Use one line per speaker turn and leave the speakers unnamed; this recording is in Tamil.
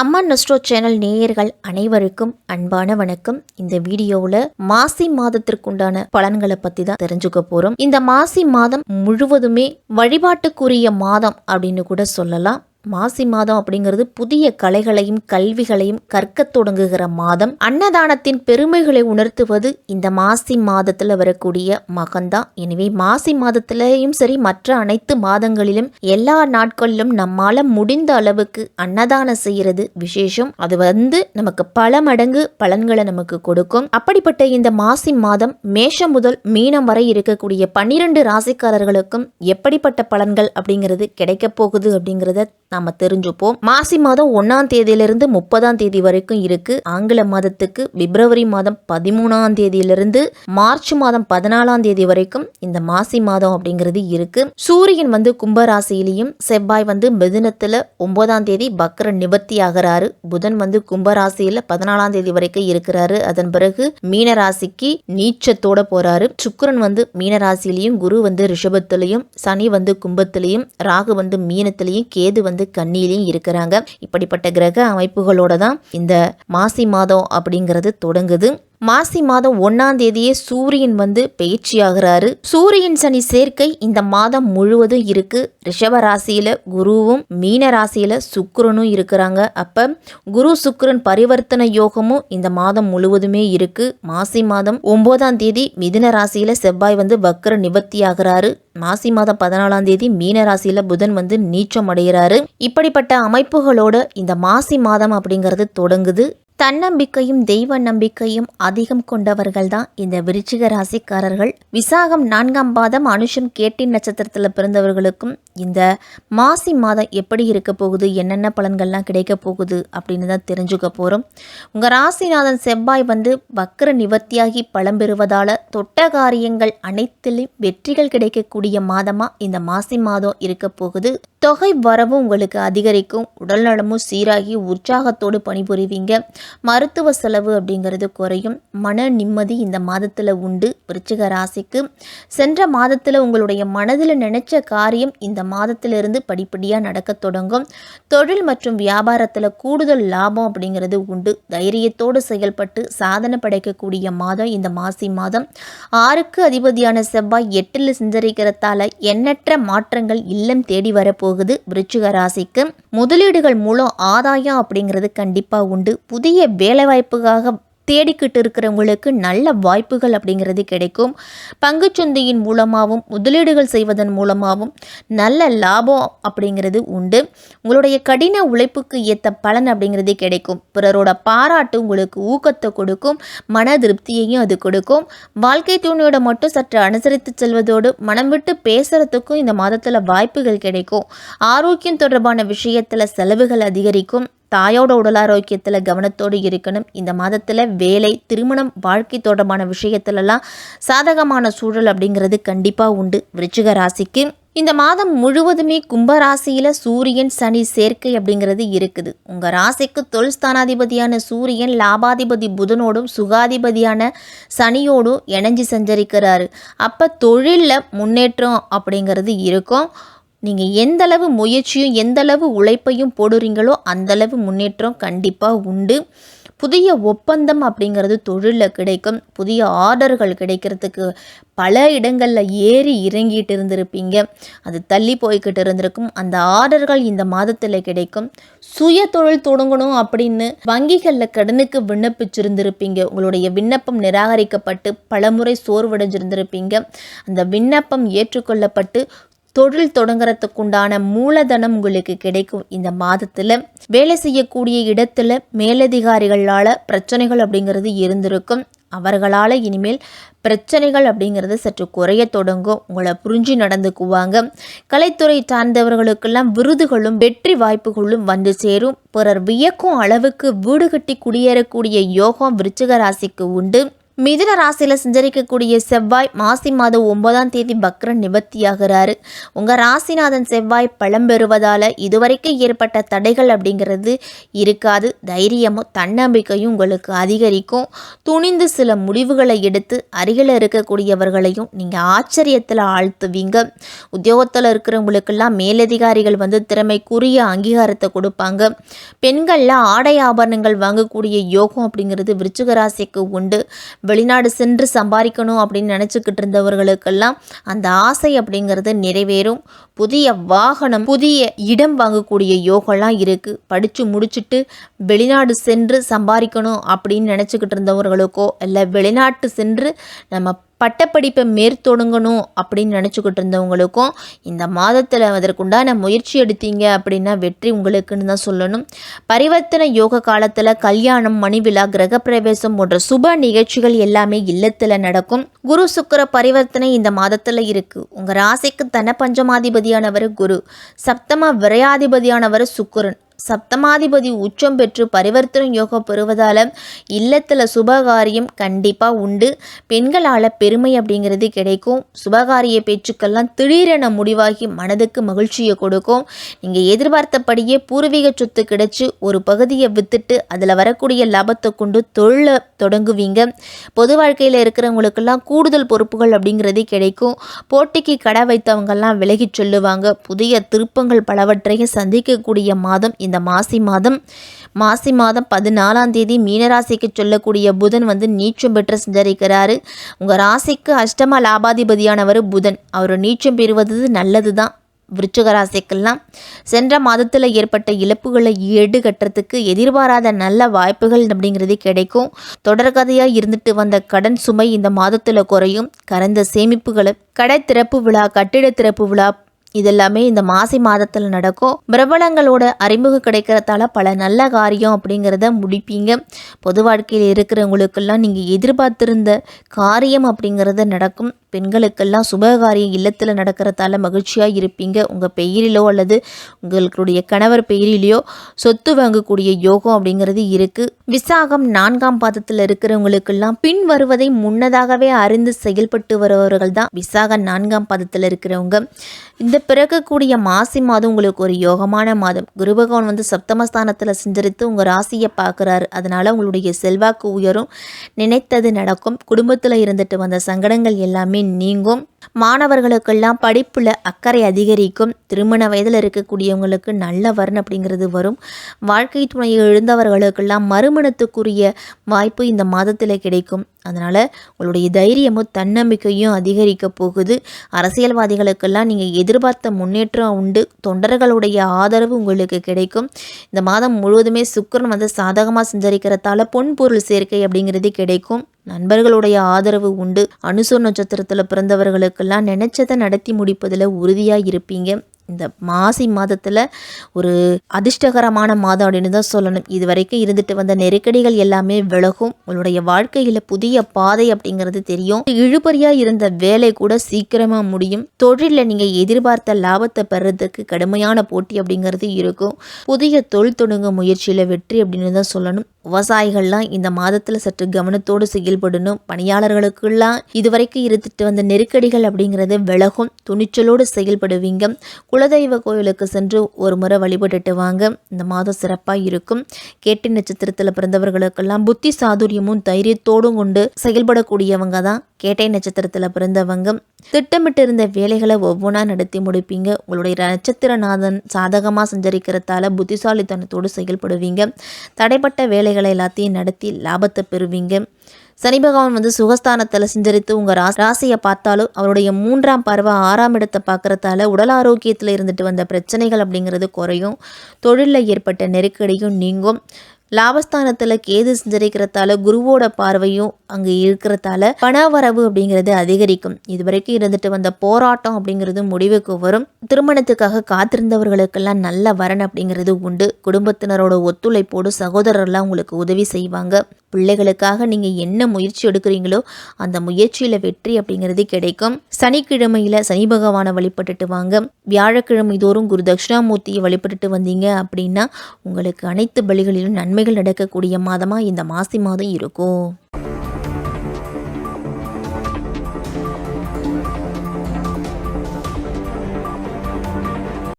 அம்மா நெஸ்ட்ரோ சேனல் நேயர்கள் அனைவருக்கும் அன்பான வணக்கம். இந்த வீடியோவில் மாசி மாதத்திற்குண்டான பலன்களை பற்றி தான் தெரிஞ்சுக்க போகிறோம் இந்த மாசி மாதம் முழுவதுமே வழிபாட்டுக்குரிய மாதம் அப்படின்னு கூட சொல்லலாம். மாசி மாதம் அப்படிங்கிறது புதிய கலைகளையும் கல்விகளையும் கற்க தொடங்குகிற மாதம். அன்னதானத்தின் பெருமைகளை உணர்த்துவது இந்த மாசி மாதத்தில் வரக்கூடிய மகன்தான். எனவே மாசி மாதத்திலையும் சரி மற்ற அனைத்து மாதங்களிலும் எல்லா நாட்களிலும் நம்மால முடிந்த அளவுக்கு அன்னதானம் செய்யறது விசேஷம். அது வந்து நமக்கு பல மடங்கு பலன்களை நமக்கு கொடுக்கும். அப்படிப்பட்ட இந்த மாசி மாதம் மேஷம் முதல் மீனம் வரை இருக்கக்கூடிய பன்னிரண்டு ராசிக்காரர்களுக்கும் எப்படிப்பட்ட பலன்கள் அப்படிங்கிறது கிடைக்க போகுது அப்படிங்கிறத நாம தெரிஞ்சுப்போம். மாசி மாதம் ஒன்னாம் தேதியிலிருந்து முப்பதாம் தேதி வரைக்கும் இருக்கு. ஆங்கில மாதத்துக்கு பிப்ரவரி மாதம் பதிமூணாம் தேதியிலிருந்து மார்ச் மாதம் பதினாலாம் தேதி வரைக்கும் இந்த மாசி மாதம் அப்படிங்கிறது இருக்கு. சூரியன் வந்து கும்பராசியிலையும் செவ்வாய் வந்து மிதுனத்தில் ஒன்பதாம் தேதி பக்ர நிவர்த்தி ஆகிறாரு. புதன் வந்து கும்பராசியில பதினாலாம் தேதி வரைக்கும் இருக்கிறாரு. அதன் பிறகு மீன ராசிக்கு நீச்சத்தோட போறாரு. சுக்கரன் வந்து மீன ராசியிலையும் குரு வந்து ரிஷபத்திலையும் சனி வந்து கும்பத்திலையும் ராகு வந்து மீனத்திலையும் கேது வந்து கன்னியிலையும் இருக்கிறாங்க. இப்படிப்பட்ட கிரக அமைப்புகளோட தான் இந்த மாசி மாதம் அப்படிங்கிறது தொடங்குது. மாசி மாதம் ஒன்னாம் தேதியே சூரியன் வந்து பயிற்சியாகிறாரு சூரியன் சனி சேர்க்கை இந்த மாதம் முழுவதும் இருக்கு. ரிஷப ராசியில குருவும் மீன ராசியில சுக்கரனும் இருக்கிறாங்க. அப்ப குரு சுக்கரன் பரிவர்த்தன யோகமும் இந்த மாதம் முழுவதுமே இருக்கு. மாசி மாதம் ஒன்பதாம் தேதி மிதுன ராசியில செவ்வாய் வந்து வக்கர நிவர்த்தி ஆகிறாரு. மாசி மாதம் பதினாலாம் தேதி மீன ராசியில புதன் வந்து நீச்சம் அடைகிறாரு. இப்படிப்பட்ட அமைப்புகளோட இந்த மாசி மாதம் அப்படிங்கிறது தொடங்குது. தன்னம்பிக்கையும் தெய்வ நம்பிக்கையும் அதிகம் கொண்டவர்கள் தான் இந்த விருச்சிக ராசிக்காரர்கள். விசாகம் நான்காம் பாதம் அனுஷம் கேட்டின் நட்சத்திரத்தில் பிறந்தவர்களுக்கும் இந்த மாசி மாதம் எப்படி இருக்க போகுது என்னென்ன பலன்கள்லாம் கிடைக்க போகுது அப்படின்னு தான் தெரிஞ்சுக்க போகிறோம் உங்கள் ராசிநாதன் செவ்வாய் வந்து வக்கர நிவர்த்தியாகி பலம் பெறுவதால் தொட்ட காரியங்கள் அனைத்திலும் வெற்றிகள் கிடைக்கக்கூடிய மாதமாக இந்த மாசி மாதம் இருக்க போகுது. தொகை வரவும் உங்களுக்கு அதிகரிக்கும். உடல்நலமும் சீராகி உற்சாகத்தோடு பணிபுரிவீங்க. மருத்துவ செலவு அப்படிங்கிறது குறையும். மன நிம்மதி இந்த மாதத்தில் உண்டு. விருச்சிக ராசிக்கு சென்ற மாதத்தில் உங்களுடைய மனதில் நினைச்ச காரியம் இந்த மாதத்திலிருந்து படிப்படியாக நடக்க தொடங்கும். தொழில் மற்றும் வியாபாரத்தில் கூடுதல் லாபம் அப்படிங்கிறது உண்டு. தைரியத்தோடு செயல்பட்டு சாதனை படைக்கக்கூடிய மாதம் இந்த மாசி மாதம். ஆறுக்கு அதிபதியான செவ்வாய் எட்டில் சிந்தரிக்கிறதால எண்ணற்ற மாற்றங்கள் இல்லம் தேடி வரப்போகுது விருச்சிக ராசிக்கு. முதலீடுகள் மூலம் ஆதாயம் அப்படிங்கிறது கண்டிப்பாக உண்டு. புதிய வேலைவாய்ப்புக்காக தேடிக்கிட்டு இருக்கிறவங்களுக்கு நல்ல வாய்ப்புகள் அப்படிங்கிறது கிடைக்கும். பங்குச்சந்தையின் மூலமாகவும் முதலீடுகள் செய்வதன் மூலமாகவும் நல்ல லாபம் அப்படிங்கிறது உண்டு. உங்களுடைய கடின உழைப்புக்கு ஏற்ற பலன் அப்படிங்கிறது கிடைக்கும். பிறரோட பாராட்டு உங்களுக்கு ஊக்கத்தை கொடுக்கும். மன திருப்தியையும் அது கொடுக்கும். வாழ்க்கை துணையோட மட்டும் சற்று அனுசரித்து செல்வதோடு மனம் விட்டு பேசுகிறதுக்கும் இந்த மாதத்தில் வாய்ப்புகள் கிடைக்கும். ஆரோக்கியம் தொடர்பான விஷயத்தில் செலவுகள் அதிகரிக்கும். தாயோட உடல் ஆரோக்கியத்தில் கவனத்தோடு இருக்கணும். இந்த மாதத்தில் வேலை திருமணம் வாழ்க்கை தொடர்பான விஷயத்துலலாம் சாதகமான சூழல் அப்படிங்கிறது கண்டிப்பாக உண்டு. விருச்சிக ராசிக்கு இந்த மாதம் முழுவதுமே கும்பராசியில் சூரியன் சனி சேர்க்கை அப்படிங்கிறது இருக்குது. உங்கள் ராசிக்கு தொழில் ஸ்தானாதிபதியான சூரியன் லாபாதிபதி புதனோடும் சுகாதிபதியான சனியோடும் இணைஞ்சு சஞ்சரிக்கிறாரு. அப்போ தொழிலில் முன்னேற்றம் அப்படிங்கிறது இருக்கும். நீங்கள் எந்தளவு முயற்சியும் எந்தளவு உழைப்பையும் போடுறீங்களோ அந்தளவு முன்னேற்றம் கண்டிப்பாக உண்டு. புதிய ஒப்பந்தம் அப்படிங்கிறது தொழிலில் கிடைக்கும். புதிய ஆர்டர்கள் கிடைக்கிறதுக்கு பல இடங்களில் ஏறி இறங்கிட்டு இருந்திருப்பீங்க. அது தள்ளி போய்கிட்டு இருந்திருக்கும். அந்த ஆர்டர்கள் இந்த மாதத்தில் கிடைக்கும். சுய தொழில் தொடங்கணும் அப்படின்னு வங்கிகளில் கடனுக்கு விண்ணப்பிச்சிருந்திருப்பீங்க. உங்களுடைய விண்ணப்பம் நிராகரிக்கப்பட்டு பலமுறை சோர்வடைஞ்சிருந்திருப்பீங்க. அந்த விண்ணப்பம் ஏற்றுக்கொள்ளப்பட்டு தொழில் தொடங்குறதுக்குண்டான மூலதனம் உங்களுக்கு கிடைக்கும் இந்த மாதத்தில். வேலை செய்யக்கூடிய இடத்துல மேலதிகாரிகளால் பிரச்சனைகள் அப்படிங்கிறது இருந்திருக்கும். அவர்களால் இனிமேல் பிரச்சனைகள் அப்படிங்கிறது சற்று குறைய தொடங்கும். உங்களை புரிஞ்சு நடந்துக்குவாங்க. கலைத்துறை சார்ந்தவர்களுக்கெல்லாம் விருதுகளும் வெற்றி வாய்ப்புகளும் வந்து சேரும். பிறர் வியக்கும் அளவுக்கு வீடு கட்டி குடியேறக்கூடிய யோகம் விருச்சிக ராசிக்கு உண்டு. மிதுன ராசியில் சஞ்சரிக்கக்கூடிய செவ்வாய் மாசி மாதம் ஒன்பதாம் தேதி பக்ரன் நிவர்த்தியாகிறாரு. உங்கள் ராசிநாதன் செவ்வாய் பழம் பெறுவதால் இதுவரைக்கும் ஏற்பட்ட தடைகள் அப்படிங்கிறது இருக்காது. தைரியமும் தன்னம்பிக்கையும் உங்களுக்கு அதிகரிக்கும். துணிந்து சில முடிவுகளை எடுத்து அருகில் இருக்கக்கூடியவர்களையும் நீங்கள் ஆச்சரியத்தில் ஆழ்த்துவீங்க. உத்தியோகத்தில் இருக்கிறவங்களுக்கெல்லாம் மேலதிகாரிகள் வந்து திறமைக்குரிய அங்கீகாரத்தை கொடுப்பாங்க. பெண்களில் ஆடை ஆபரணங்கள் வாங்கக்கூடிய யோகம் அப்படிங்கிறது விருச்சிக ராசிக்கு உண்டு. வெளிநாடு சென்று சம்பாதிக்கணும் அப்படின்னு நினச்சிக்கிட்டு இருந்தவர்களுக்கெல்லாம் அந்த ஆசை அப்படிங்கிறது நிறைவேறும். புதிய வாகனம் புதிய இடம் வாங்கக்கூடிய யோகம்லாம் இருக்குது படித்து முடிச்சுட்டு வெளிநாடு சென்று சம்பாதிக்கணும் அப்படின்னு நினச்சிக்கிட்டு இருந்தவர்களுக்கோ இல்லை வெளிநாட்டு சென்று நம்ம பட்டப்படிப்பை மேற்தொடங்கணும் அப்படின்னு நினச்சிக்கிட்டு இருந்தவங்களுக்கும் இந்த மாதத்தில் அதற்குண்டான முயற்சி எடுத்தீங்க அப்படின்னா வெற்றி உங்களுக்குன்னு தான் சொல்லணும். பரிவர்த்தனை யோக காலத்தில் கல்யாணம் மணிவிழா கிரகப்பிரவேசம் போன்ற சுப நிகழ்ச்சிகள் எல்லாமே இல்லத்தில் நடக்கும். குரு சுக்கர பரிவர்த்தனை இந்த மாதத்தில் இருக்குது உங்கள் ராசிக்கு தன பஞ்சமாதிபதியானவர் குரு சப்தம விரையாதிபதியானவர் சுக்கரன். சப்தமாதிபதி உச்சம் பெற்று பரிவர்த்தனை யோகம் பெறுவதால் இல்லத்தில் சுபகாரியம் கண்டிப்பாக உண்டு. பெண்களால் பெருமை அப்படிங்கிறது கிடைக்கும். சுபகாரிய பேச்சுக்கள்லாம் திடீரென முடிவாகி மனதுக்கு மகிழ்ச்சியை கொடுக்கும். நீங்கள் எதிர்பார்த்தபடியே பூர்வீக சொத்து கிடைச்சி ஒரு பகுதியை வித்துட்டு அதில் வரக்கூடிய லாபத்தை கொண்டு தொழிலை தொடங்குவீங்க. பொது வாழ்க்கையில் இருக்கிறவங்களுக்கெல்லாம் கூடுதல் பொறுப்புகள் அப்படிங்கிறது கிடைக்கும். போட்டிக்கு கடை வைத்தவங்கெல்லாம் விலகி சொல்லுவாங்க. புதிய திருப்பங்கள் பலவற்றையும் சந்திக்கக்கூடிய மாதம் இந்த மாசி மாதம். மாசி மாதம் பதினாலாம் தேதி மீனராசிக்கு சொல்லக்கூடிய புதன் வந்து நீச்சம் பெற்று சஞ்சரிக்கிறாரு. உங்கள் ராசிக்கு அஷ்டம லாபாதிபதியானவர் புதன். அவர் நீச்சம் பெறுவது நல்லது தான் விருச்சிக ராசிக்கெல்லாம் சென்ற மாதத்தில் ஏற்பட்ட இழப்புகளை ஈடு கட்டுறதுக்கு எதிர்பாராத நல்ல வாய்ப்புகள் அப்படிங்கிறது கிடைக்கும். தொடர்கதையாக இருந்துட்டு வந்த கடன் சுமை இந்த மாதத்தில் குறையும். கரந்த சேமிப்புகளை கடை திறப்பு விழா கட்டிட திறப்பு விழா இதெல்லாமே இந்த மாசி மாதத்தில் நடக்கும் பிரபலங்களோட அறிமுகம் கிடைக்கிறதால பல நல்ல காரியம் அப்படிங்கிறத முடிப்பீங்க. பொது வாழ்க்கையில் இருக்கிறவங்களுக்கெல்லாம் நீங்கள் எதிர்பார்த்திருந்த காரியம் அப்படிங்கிறத நடக்கும். பெண்களுக்கெல்லாம் சுபகாரியம் இல்லத்தில் நடக்கிறதால மகிழ்ச்சியாக இருப்பீங்க. உங்கள் பெயரிலோ அல்லது உங்களுடைய கணவர் பெயரிலேயோ சொத்து வாங்கக்கூடிய யோகம் அப்படிங்கிறது இருக்குது விசாகம் நான்காம் பாதத்தில் இருக்கிறவங்களுக்கெல்லாம் பின் வருவதை முன்னதாகவே அறிந்து செயல்பட்டு வருபவர்கள் தான் விசாகம் நான்காம் பாதத்தில் இருக்கிறவங்க. இந்த பிறக்கக்கூடிய மாசி மாதம் உங்களுக்கு ஒரு யோகமான மாதம். குரு பகவான் வந்து சப்தமஸ்தானத்தில் செஞ்சரித்து உங்கள் ராசியை பார்க்குறாரு. அதனால் உங்களுடைய செல்வாக்கு உயரும். நினைத்தது நடக்கும். குடும்பத்தில் இருந்துட்டு வந்த சங்கடங்கள் எல்லாமே நீங்கும். மாணவர்களுக்கெல்லாம் படிப்பில் அக்கறை அதிகரிக்கும். திருமண வயதில் இருக்கக்கூடியவங்களுக்கு நல்ல வரன் அப்படிங்கிறது வரும். வாழ்க்கை துணையை எழுந்தவர்களுக்கெல்லாம் மறுமணத்துக்குரிய வாய்ப்பு இந்த மாதத்தில் கிடைக்கும். அதனால் உங்களுடைய தைரியமும் தன்னம்பிக்கையும் அதிகரிக்க போகுது. அரசியல்வாதிகளுக்கெல்லாம் நீங்கள் எதிர்பார்த்த முன்னேற்றம் உண்டு. தொண்டர்களுடைய ஆதரவு உங்களுக்கு கிடைக்கும். இந்த மாதம் முழுவதுமே சுக்கரன் வந்து சாதகமாக சஞ்சரிக்கிறதால பொன்பொருள் சேர்க்கை அப்படிங்கிறது கிடைக்கும். நண்பர்களுடைய ஆதரவு உண்டு. அனுசூர் நட்சத்திரத்தில் பிறந்தவர்களுக்கெல்லாம் நினைச்சதை நடத்தி முடிப்பதில் உறுதியாக இருப்பீங்க. இந்த மாசி மாதத்தில் ஒரு அதிர்ஷ்டகரமான மாதம் அப்படின்னு தான் சொல்லணும். இது வரைக்கும் இருந்துட்டு வந்த நெருக்கடிகள் எல்லாமே விலகும். உங்களுடைய வாழ்க்கையில் புதிய பாதை அப்படிங்கிறது தெரியும். இழுபறியாக இருந்த வேலை கூட சீக்கிரமாக முடியும். தொழிலில் நீங்கள் எதிர்பார்த்த லாபத்தை பெறதுக்கு கடுமையான போட்டி அப்படிங்கிறது இருக்கும். புதிய தொழில் தொடங்க முயற்சியில் வெற்றி அப்படின்னு தான் சொல்லணும். விவசாயிகள்லாம் இந்த மாதத்தில் சற்று கவனத்தோடு செயல்படணும். பணியாளர்களுக்கெல்லாம் இதுவரைக்கும் இருந்துட்டு வந்த நெருக்கடிகள் அப்படிங்கிறது விலகும். துணிச்சலோடு செயல்படுவீங்க. குலதெய்வ கோயிலுக்கு சென்று ஒரு முறை வழிபட்டுட்டு வாங்க. இந்த மாதம் சிறப்பாக இருக்கும். கேட்டி நட்சத்திரத்தில் பிறந்தவர்களுக்கெல்லாம் புத்தி சாதுரியமும் தைரியத்தோடும் கொண்டு செயல்படக்கூடியவங்க தான் கேட்டை நட்சத்திரத்தில் பிறந்தவங்க. திட்டமிட்டு இருந்த வேலைகளை ஒவ்வொன்றா நடத்தி முடிப்பீங்க. உங்களுடைய நட்சத்திரநாதன் சாதகமாக சஞ்சரிக்கிறதால புத்திசாலித்தனத்தோடு செயல்படுவீங்க. தடைப்பட்ட வேலைகளை எல்லாத்தையும் நடத்தி லாபத்தை பெறுவீங்க. சனி பகவான் வந்து சுகஸ்தானத்தில் செஞ்சரித்து உங்கள் ரா ராசியை பார்த்தாலும் அவருடைய மூன்றாம் பருவ ஆறாம் இடத்தை பார்க்குறதால உடல் ஆரோக்கியத்தில் இருந்துட்டு வந்த பிரச்சனைகள் அப்படிங்கிறது குறையும். தொழிலில் ஏற்பட்ட நெருக்கடியும் நீங்கும். லாபஸ்தானத்தில் கேது சஞ்சரிக்கிறதால குருவோட பார்வையும் அங்கே இருக்கிறதால பணவரவு அப்படிங்கிறது அதிகரிக்கும். இதுவரைக்கும் இருந்துட்டு வந்த போராட்டம் அப்படிங்கிறது முடிவுக்கு வரும். திருமணத்துக்காக காத்திருந்தவர்களுக்கெல்லாம் நல்ல வரன் அப்படிங்கிறது உண்டு. குடும்பத்தினரோட ஒத்துழைப்போடு சகோதரர்லாம் உங்களுக்கு உதவி செய்வாங்க. பிள்ளைகளுக்காக நீங்கள் என்ன முயற்சி எடுக்கிறீங்களோ அந்த முயற்சியில் வெற்றி அப்படிங்கிறது கிடைக்கும். சனிக்கிழமையில் சனி பகவானை வழிபட்டுட்டு வாங்க. வியாழக்கிழமை தோறும் குரு தட்சிணாமூர்த்தியை வழிபட்டுட்டு வந்தீங்க அப்படின்னா உங்களுக்கு அனைத்து பலிகளிலும் நன்மைகள் நடக்கக்கூடிய மாதமாக இந்த மாசி மாதம் இருக்கும்.